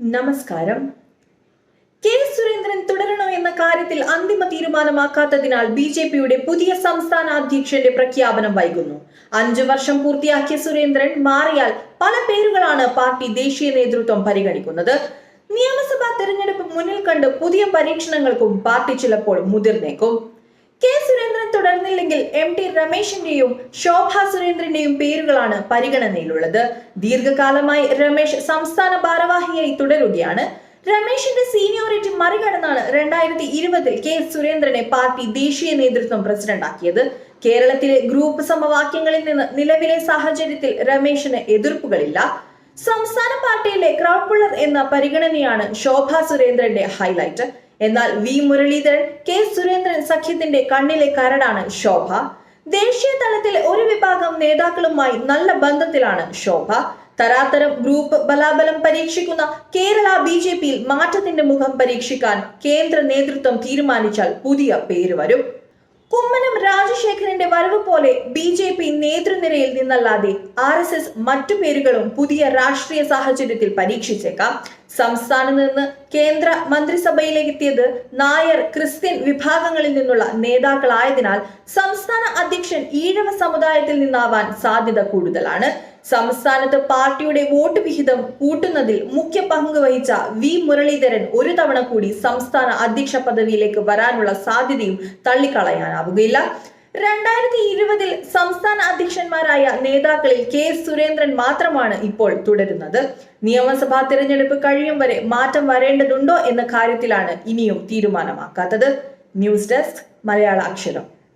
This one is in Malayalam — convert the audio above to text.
നമസ്കാരം. കെ സുരേന്ദ്രൻ തുടരണോ എന്ന കാര്യത്തിൽ അന്തിമ തീരുമാനമാക്കാത്തതിനാൽ ബി ജെ പിയുടെ പുതിയ സംസ്ഥാന അധ്യക്ഷന്റെ പ്രഖ്യാപനം വൈകുന്നു. അഞ്ചു വർഷം പൂർത്തിയാക്കിയ സുരേന്ദ്രൻ മാറിയാൽ പല പേരുകളാണ് പാർട്ടി ദേശീയ നേതൃത്വം പരിഗണിക്കുന്നത്. നിയമസഭാ തെരഞ്ഞെടുപ്പ് മുന്നിൽ കണ്ട് പുതിയ പരീക്ഷണങ്ങൾക്കും പാർട്ടി ചിലപ്പോൾ മുതിർന്നേക്കും. കെ സുരേന്ദ്രൻ തുടർന്നില്ലെങ്കിൽ എം ടി രമേശിന്റെയും ശോഭ സുരേന്ദ്രന്റെയും പേരുകളാണ് പരിഗണനയിലുള്ളത്. ദീർഘകാലമായി രമേശ് സംസ്ഥാന ഭാരവാഹിയായി തുടരുകയാണ്. രമേശിന്റെ സീനിയോറിറ്റി മറികടന്നാണ് രണ്ടായിരത്തി ഇരുപതിൽ കെ സുരേന്ദ്രനെ പാർട്ടി ദേശീയ നേതൃത്വം പ്രസിഡന്റാക്കിയത്. കേരളത്തിലെ ഗ്രൂപ്പ് സമവാക്യങ്ങളിൽ നിന്ന് നിലവിലെ സാഹചര്യത്തിൽ രമേശിന് എതിർപ്പുകളില്ല. സംസ്ഥാന പാർട്ടിയിലെ ക്രൗഡ് പുള്ളർ എന്ന പരിഗണനയാണ് ശോഭ സുരേന്ദ്രന്റെ ഹൈലൈറ്റ്. എന്നാൽ വി മുരളീധരൻ കെ സുരേന്ദ്രൻ സഖ്യത്തിന്റെ കണ്ണിലെ കരടാണ് ശോഭ. ദേശീയ തലത്തിൽ ഒരു വിഭാഗം നേതാക്കളുമായി നല്ല ബന്ധത്തിലാണ് ശോഭ. തരാതരം ഗ്രൂപ്പ് ബലാബലം പരീക്ഷിക്കുന്ന കേരള ബി ജെ പിയിൽ മാറ്റത്തിന്റെ മുഖം പരീക്ഷിക്കാൻ കേന്ദ്ര നേതൃത്വം തീരുമാനിച്ചാൽ പുതിയ പേര് വരും. കുമ്മനം രാജശേഖരന്റെ വരവ് പോലെ ബി ജെ പി നേതൃനിരയിൽ നിന്നല്ലാതെ ആർ എസ് എസ് മറ്റു പേരുകളും പുതിയ രാഷ്ട്രീയ സാഹചര്യത്തിൽ പരീക്ഷിച്ചേക്കാം. സംസ്ഥാനത്ത് നിന്ന് കേന്ദ്ര മന്ത്രിസഭയിലേക്ക് എത്തിയത് നായർ ക്രിസ്ത്യൻ വിഭാഗങ്ങളിൽ നിന്നുള്ള നേതാക്കളായതിനാൽ സംസ്ഥാന അധ്യക്ഷൻ ഈഴവ സമുദായത്തിൽ നിന്നാവാൻ സാധ്യത കൂടുതലാണ്. സംസ്ഥാനത്ത് പാർട്ടിയുടെ വോട്ട് വിഹിതം കൂട്ടുന്നതിൽ മുഖ്യ പങ്ക് വഹിച്ച വി മുരളീധരൻ ഒരു തവണ കൂടി സംസ്ഥാന അധ്യക്ഷ പദവിയിലേക്ക് വരാനുള്ള സാധ്യതയും തള്ളിക്കളയാനാവുകയില്ല. രണ്ടായിരത്തി ഇരുപതിൽ അധ്യക്ഷന്മാരായ നേതാക്കളിൽ കെ സുരേന്ദ്രൻ മാത്രമാണ് ഇപ്പോൾ തുടരുന്നത്. നിയമസഭാ തിരഞ്ഞെടുപ്പ് കഴിയും വരെ മാറ്റം വരേണ്ടതുണ്ടോ എന്ന കാര്യത്തിലാണ് ഇനിയും തീരുമാനമാക്കാത്തത്. ന്യൂസ് ഡെസ്ക് മലയാള അക്ഷരം.